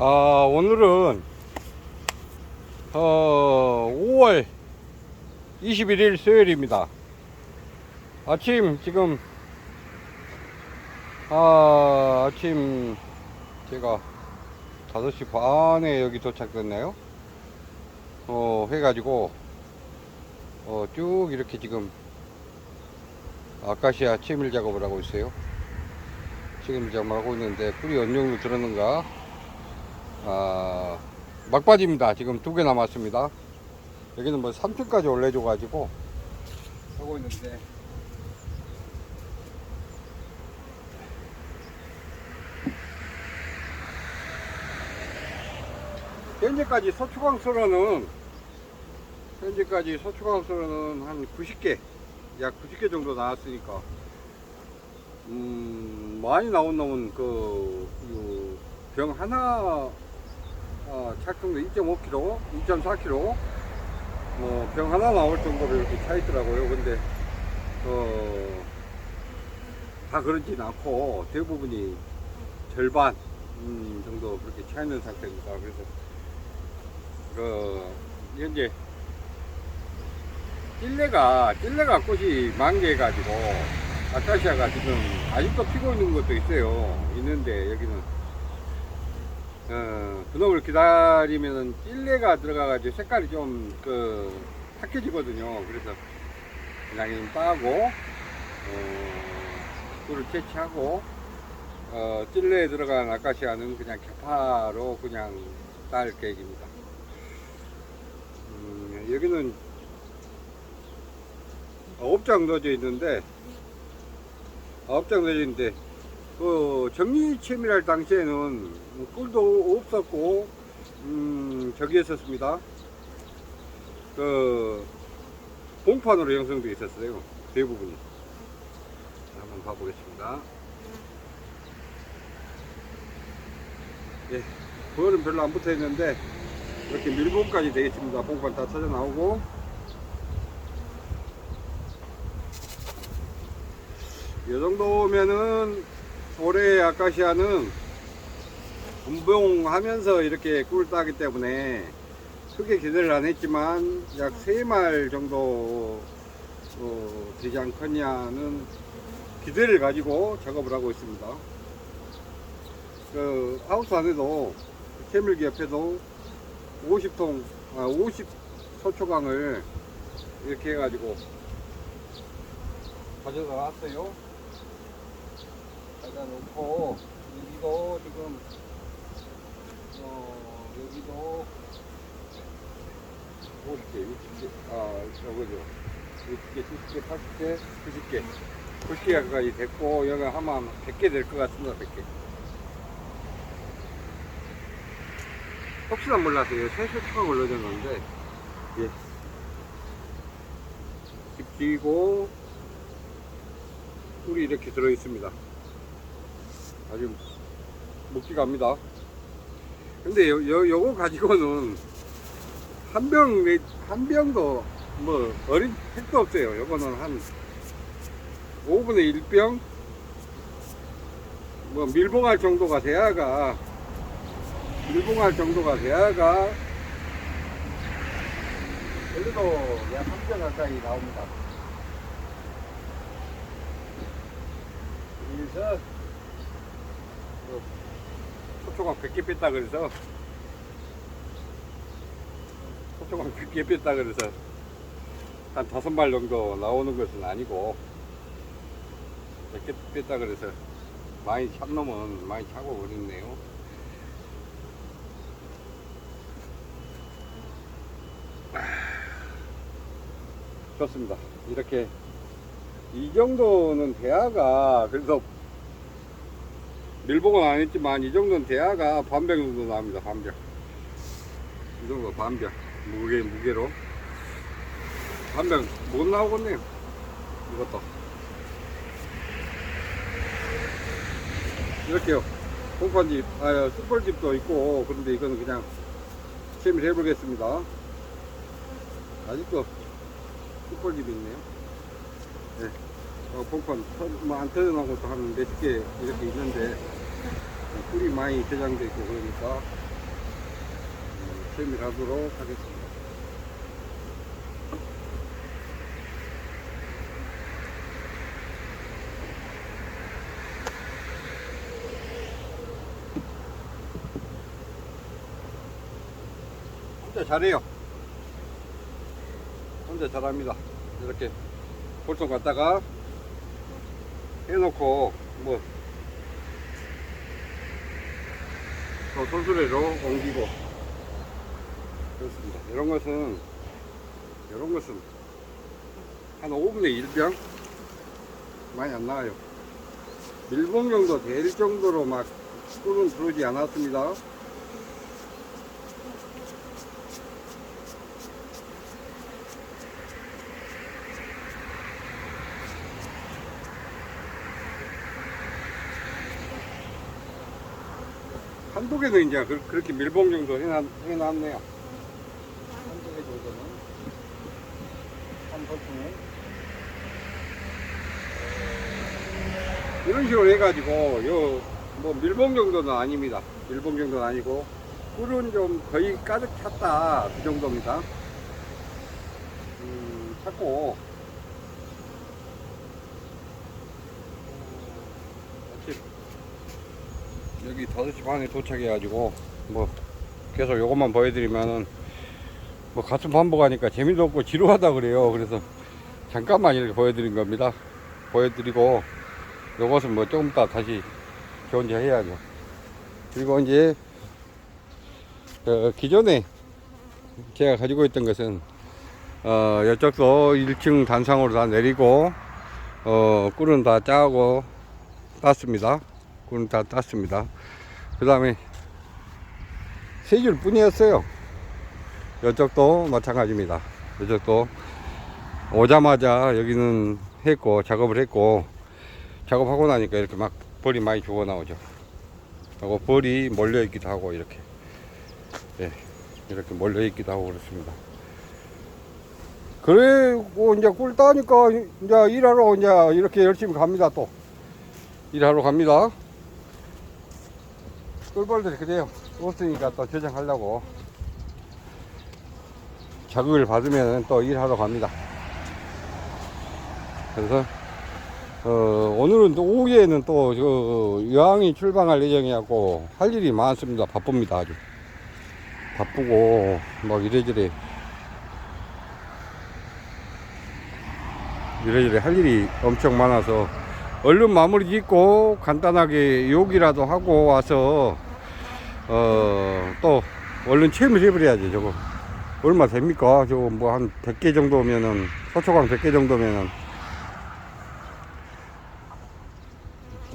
아, 오늘은 어, 5월 21일 수요일입니다. 아침 지금 아, 아침 제가 5시 반에 여기 도착했네요. 어, 해가지고 어, 쭉 이렇게 지금 아카시아 채밀 작업을 하고 있어요. 채밀 작업을 하고 있는데 꿀이 정도 들었는가 아, 막바지입니다. 지금 두 개 남았습니다. 여기는 뭐 3층까지 올려줘가지고 하고 있는데 현재까지 서초강수로는 현재까지 서초강수로는 한 90개 약 90개 정도 나왔으니까 음 많이 나온 놈은 그, 그병 하나 어, 착정도 2.5kg, 2.4kg, 뭐, 병 하나 나올 정도로 이렇게 차 있더라고요. 근데, 어, 다 그러진 않고, 대부분이 절반, 음, 정도 그렇게 차 있는 상태입니다. 그래서, 그, 현재, 찔레가, 찔레가 꽃이 만개해가지고, 아카시아가 지금 아직도 피고 있는 것도 있어요. 있는데, 여기는 어, 분홍을 기다리면은 찔레가 들어가가지고 색깔이 좀 그 탁해지거든요. 그래서 그냥 좀 따고 어, 꿀을 채취하고 어, 찔레에 들어간 아카시아는 그냥 개파로 그냥 딸 계획입니다. 음, 여기는 아홉 장 넣어져 있는데 아홉 장 넣어져 있는데 그 정리 채밀할 당시에는 꿀도 없었고 음 저기 했었습니다. 그 봉판으로 형성되어 있었어요. 대부분이. 자, 한번 봐보겠습니다. 예, 벌은 별로 안 붙어 있는데 이렇게 밀봉까지 되어 있습니다. 봉판 다 찾아 나오고 이 정도면은 올해 아카시아는 분봉하면서 이렇게 꿀 따기 때문에 크게 기대를 안 했지만 약 3말 정도 어, 되지 않겠냐는 기대를 가지고 작업을 하고 있습니다. 그 하우스 안에도 채밀기 옆에도 50통, 아, 50 소초강을 이렇게 해가지고 가져다 놨어요. 갖다 놓고 여기도 지금 어 여기도 50개, 60개, 아 저거죠. 60개, 70개, 80개, 90개. 90개까지 됐고 여기 하면 100개 될 것 같습니다 100개. 혹시나 몰라서요 세수 추가 올려줬는데 예. 집지고 꿀이 이렇게 들어 있습니다 아주 먹기 갑니다. 근데 요, 요, 요거 가지고는 한 병, 내- 한 병도 뭐 어린 택도 없어요. 요거는 한 5분의 1병? 뭐 밀봉할 정도가 돼야가, 밀봉할 정도가 돼야가, 그래도 약한병 가까이 나옵니다. 그래서 소초광 100개 뺐다 그래서. 소초광 100개 뺐다 그래서 한 다섯 발 정도 나오는 것은 아니고 100개 뺐다 그래서 많이 찬 놈은 많이 차고 그랬네요. 좋습니다. 이렇게 이 정도는 대야가 그래서 밀봉은 안 했지만 이 정도는 대야가 반병 정도 나옵니다 반병. 이 정도 반병 무게 무게로. 반병 못 나오겠네요 이것도. 이렇게요. 공판집 아 숯벌집도 있고 그런데 이거는 그냥 체험을 해보겠습니다. 아직도 숯벌집이 있네요. 네. 어, 봉판 뭐 안 터져나온 것도 한 몇십 개 이렇게 있는데 꿀이 많이 개장돼 있고 그러니까 세밀하도록 하겠습니다. 혼자 잘해요. 혼자 잘합니다. 이렇게 보통 갔다가 해놓고 뭐 또 손수레로 옮기고 그렇습니다. 이런 것은 이런 것은 한 5분의 1병 많이 안 나와요. 밀봉 정도 될 정도로 막 꿀은 들어오지 않았습니다. 한두 개는 이제 그- 그렇게 밀봉 정도 해놨, 해놨네요. 한두 개 정도는. 한 벌통에. 이런 식으로 해가지고, 요, 뭐, 밀봉 정도는 아닙니다. 밀봉 정도는 아니고, 꿀은 좀 거의 가득 찼다. 그 정도입니다. 음, 찼고, 아침 여기 5시 반에 도착해가지고 뭐 계속 요것만 보여드리면은 뭐 가슴 반복하니까 재미도 없고 지루하다 그래요. 그래서 잠깐만 이렇게 보여드린 겁니다. 보여드리고 요것은 뭐 조금 이따 다시 견제 해야죠 그리고 이제 어, 기존에 제가 가지고 있던 것은 어, 이쪽도 1층 단상으로 다 내리고 어, 꿀은 다 짜고 땄습니다 꿀은 다 땄습니다. 그 다음에 세 줄 뿐이었어요. 이쪽도 마찬가지입니다. 이쪽도 오자마자 여기는 했고 작업을 했고 작업하고 나니까 이렇게 막 벌이 많이 죽어 나오죠. 그리고 벌이 몰려 있기도 하고 이렇게. 예, 이렇게 몰려 있기도 하고 그렇습니다. 그리고 이제 꿀 따니까 이제 일하러 이제 이렇게 열심히 갑니다 또. 일하러 갑니다 꿀벌들이 그래요. 없으니까 또 저장하려고 자극을 받으면 또 일하러 갑니다. 그래서 어, 오늘은 또 오후에는 또 저, 여항이 출방할 예정이었고 할 일이 많습니다. 바쁩니다 아주. 바쁘고 뭐 이래저래. 이래저래 할 일이 엄청 많아서 얼른 마무리 짓고 간단하게 욕이라도 하고 와서 어 또 얼른 체험을 해버려야지 저거. 얼마 됩니까? 저거 뭐 한 100개 정도면은 소초광 100개 정도면은.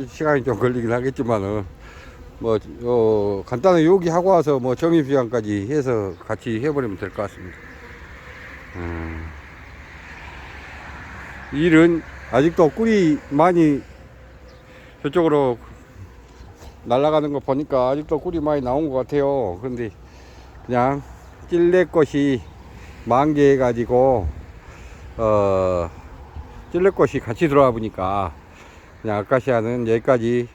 시간이 좀 걸리긴 하겠지만은 뭐 어, 간단하게 요기 하고 와서 뭐 점입 시간까지 해서 같이 해버리면 될 것 같습니다. 음, 일은 아직도 꿀이 많이 저쪽으로 날아가는 거 보니까 아직도 꿀이 많이 나온 것 같아요. 그런데 그냥 찔레꽃이 만개해 가지고 어 찔레꽃이 같이 들어와 보니까 그냥 아카시아는 여기까지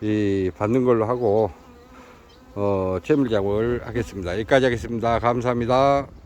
이 받는 걸로 하고 어 채물 작업을 하겠습니다. 여기까지 하겠습니다. 감사합니다.